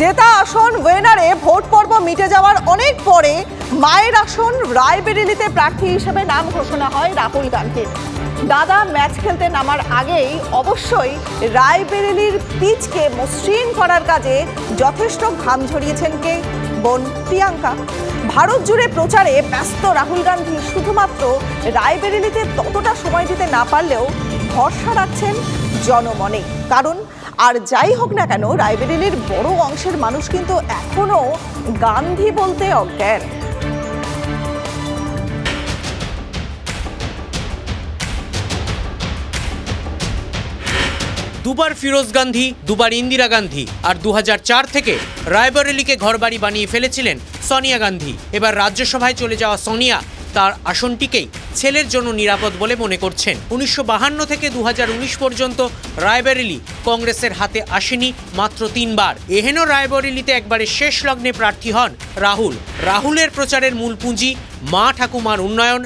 জেতা আসন ওয়েনারে ভোট পর্ব মিটে যাওয়ার অনেক পরে মায়ের আসন রায়বেরেলিতে প্রার্থী হিসেবে নাম ঘোষণা হয় রাহুল গান্ধীর। দাদা ম্যাচ খেলতে নামার আগেই অবশ্যই রায়বেরেলির পিচকে মসৃণ করার কাজে যথেষ্ট ঘাম ঝরিয়েছেন কে? বোন প্রিয়াঙ্কা। ভারত জুড়ে প্রচারে ব্যস্ত রাহুল গান্ধী শুধুমাত্র রায়বেরেলিতে ততটা সময় দিতে না পারলেও ভরসা রাখছেন জনমনে। কারণ আর যাই হোক না কেন, রায়বেরেলির বড় অংশের মানুষ কিন্তু এখনও গান্ধী বলতে অজ্ঞান। দুবার ফিরোজ গান্ধী, দুবার ইন্দিরা গান্ধী আর দু হাজার চার থেকে রায়বরেলিকে ঘরবাড়ি বানিয়ে ফেলেছিলেন সোনিয়া গান্ধী। এবার রাজ্যসভায় চলে যাওয়া সোনিয়া তার আসনটিকেই ছেলের জন্য নিরাপদ বলে মনে করছেন উনিশশো বাহান্ন থেকে দু পর্যন্ত রায়বেরেলি কংগ্রেসের হাতে আসেনি মাত্র তিনবার এহেন রায়বরেলিতে একবারে শেষ লগ্নে প্রার্থী হন রাহুল রাহুলের প্রচারের মূল পুঁজি মা ঠাকুমার উন্নয়ন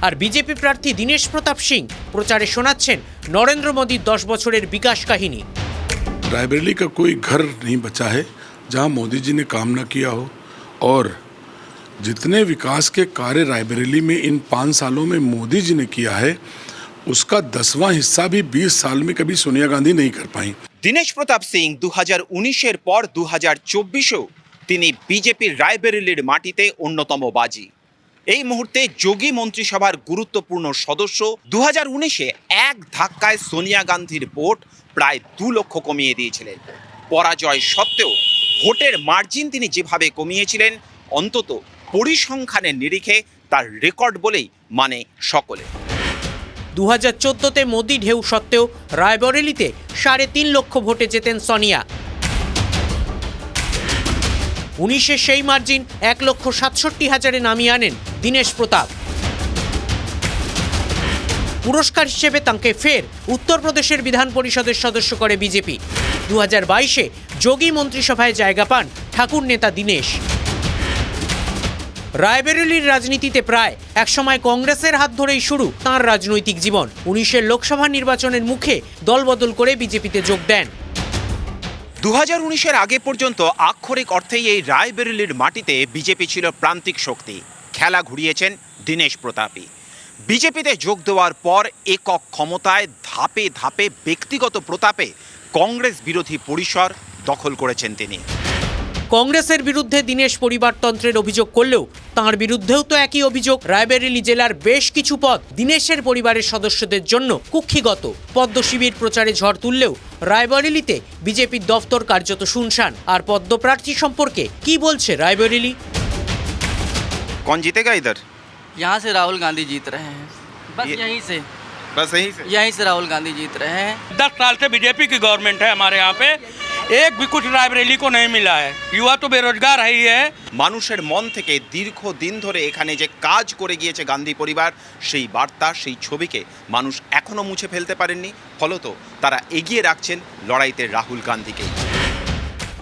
আর বিজেপি প্রার্থী দীনেশ প্রতাপ সিং প্রচারে শোনাচ্ছেন নরেন্দ্র মোদীর দশ বছরের বিকাশ কাহিনী रायबरेली का कोई घर नहीं बचा है जहां मोदी जी ने काम न किया हो और जितने विकास के कार्य रायबरेली में इन पाँच सालों में मोदी जी ने किया है उसका दसवां हिस्सा भी 20 साल में कभी सोनिया गांधी नहीं कर पाई দীনেশ প্রতাপ সিং দু হাজার উনিশের পর দু হাজার চব্বিশেও তিনি বিজেপির রায়বেরেলির মাটিতে অন্যতম বাজি এই মুহূর্তে যোগী মন্ত্রিসভার গুরুত্বপূর্ণ সদস্য দু হাজার উনিশে এক ধাক্কায় সোনিয়া গান্ধীর ভোট প্রায় দু লক্ষ কমিয়ে দিয়েছিলেন পরাজয় সত্ত্বেও ভোটের মার্জিন তিনি যেভাবে কমিয়েছিলেন অন্তত পরিসংখ্যানের নিরিখে তার রেকর্ড বলেই মানে সকলে। দু হাজার চোদ্দোতে মোদি ঢেউ সত্ত্বেও রায়বরেলিতে সাড়ে তিন লক্ষ ভোটে জেতেন সনিয়া। উনিশে সেই মার্জিন এক লক্ষ সাতষট্টি হাজারে নামিয়ে আনেন দীনেশ প্রতাপ। পুরস্কার হিসেবে তাঁকে ফের উত্তরপ্রদেশের বিধান পরিষদের সদস্য করে বিজেপি। দু হাজার বাইশে যোগী মন্ত্রিসভায় জায়গা পান ঠাকুর নেতা দীনেশ। রায়বেরেলির রাজনীতিতে প্রায় একসময় কংগ্রেসের হাত ধরেই শুরু তাঁর রাজনৈতিক জীবন। উনিশের লোকসভা নির্বাচনের মুখে দলবদল করে বিজেপিতে যোগ দেন। দু হাজার উনিশের আগে পর্যন্ত আক্ষরিক অর্থেই এই রায়বেরেলির মাটিতে বিজেপি ছিল প্রান্তিক শক্তি। খেলা ঘুরিয়েছেন দীনেশ প্রতাপী বিজেপিতে যোগ দেওয়ার পর একক ক্ষমতায় ধাপে ধাপে ব্যক্তিগত প্রতাপে কংগ্রেস বিরোধী পরিসর দখল করেছেন তিনি। কংগ্রেসের বিরুদ্ধে দীনেশ পরিবারতন্ত্রের অভিযোগ করলেও তাঁর বিরুদ্ধেও তো একই অভিযোগ রায়বেরেলি জেলার বেশ কিছু পদ দীনেশের পরিবারের সদস্যদের জন্য কুক্ষিগত পদ্ম শিবির প্রচারে ঝড় তুললেও রায়বরেলিতে বিজেপির দফতর কার্যত শুনশান আর পদ্মপ্রার্থী সম্পর্কে কি বলছে রায়বরেলি কন জিতেগা ইধার यहाँ से राहुल गांधी जीत रहे हैं बस ये- यहीं से बस यही से यहीं से राहुल गांधी जीत रहे हैं दस साल से बीजेपी की गवर्नमेंट है हमारे यहाँ पे एक भी कुछ रायबरेली को नहीं मिला है युवा तो बेरोजगार है ही है মানুষের মন থেকে দীর্ঘ দিন ধরে এখানে যে কাজ করে গিয়েছে গান্ধী পরিবার সেই বার্তা সেই ছবিকে মানুষ এখনও মুছে ফেলতে পারেননি ফলত তারা এগিয়ে রাখছেন লড়াইতে রাহুল গান্ধীকেই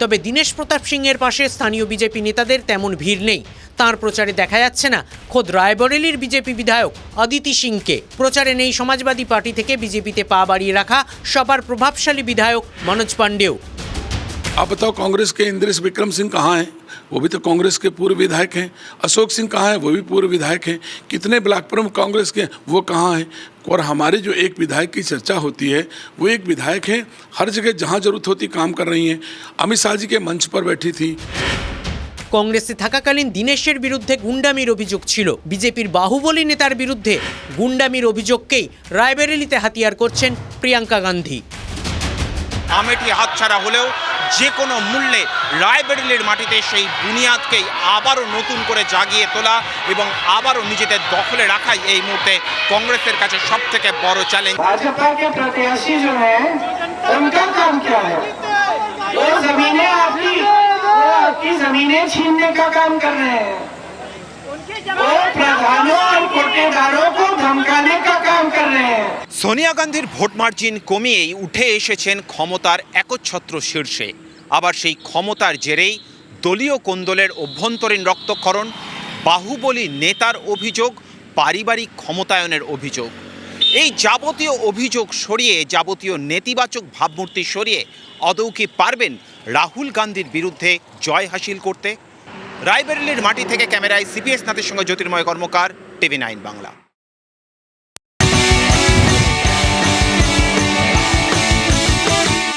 তবে দীনেশ প্রতাপ সিংয়ের পাশে স্থানীয় বিজেপি নেতাদের তেমন ভিড় নেই তার প্রচারে দেখা যাচ্ছে না খোদ রায়বরেলির বিজেপি বিধায়ক অদিতি সিংকে প্রচারে নেই সমাজবাদী পার্টি থেকে বিজেপিতে পা বাড়িয়ে রাখা সবার প্রভাবশালী বিধায়ক মনোজ পাণ্ডেও आप बताओ कांग्रेस के इंद्रेश विक्रम सिंह कहाँ हैं वो भी तो कांग्रेस के पूर्व विधायक हैं अशोक सिंह कहाँ हैं वो भी पूर्व विधायक हैं कितने ब्लॉक प्रमुख कांग्रेस के हैं वो कहाँ हैं और हमारे जो एक विधायक की चर्चा होती है वो एक विधायक हैं हर जगह जहाँ जरूरत होती काम कर रही हैं अमित शाह जी के मंच पर बैठी थी কংগ্রেসে থাকাকালীন দীনেশের বিরুদ্ধে গুন্ডামির অভিযোগ ছিল বিজেপির বাহুবলী নেতার বিরুদ্ধে গুন্ডামির অভিযোগকেই রায়বেরেলিতে হাতিয়ার করছেন প্রিয়াঙ্কা গান্ধী আমেঠি হাতছাড়া হলেও যে কোনো মূল্যে রায়বেরেলির মাটিতে সেই বুনিয়াদকেই আবারও নতুন করে জাগিয়ে তোলা এবং আবারও নিজেদের দখলে রাখাই এই মুহূর্তে কংগ্রেসের কাছে সব থেকে বড় চ্যালেঞ্জ সোনিয়া গান্ধীর ভোট মার্জিন কমিয়েই উঠে এসেছেন ক্ষমতার একচ্ছত্র শীর্ষে। আবার সেই ক্ষমতার জেরেই দলীয় কোন্দলের অভ্যন্তরীণ রক্তক্ষরণ, বাহুবলী নেতার অভিযোগ, পারিবারিক ক্ষমতায়নের অভিযোগ। এই যাবতীয় অভিযোগ সরিয়ে, যাবতীয় নেতিবাচক ভাবমূর্তি সরিয়ে আদৌ কি পারবেন রাহুল গান্ধীর বিরুদ্ধে জয় হাসিল করতে? রায়বেরেলির মাটি থেকে ক্যামেরায় সিপিএস নাথের সঙ্গে Jyotirmoy Karmakar, TV nine Bangla.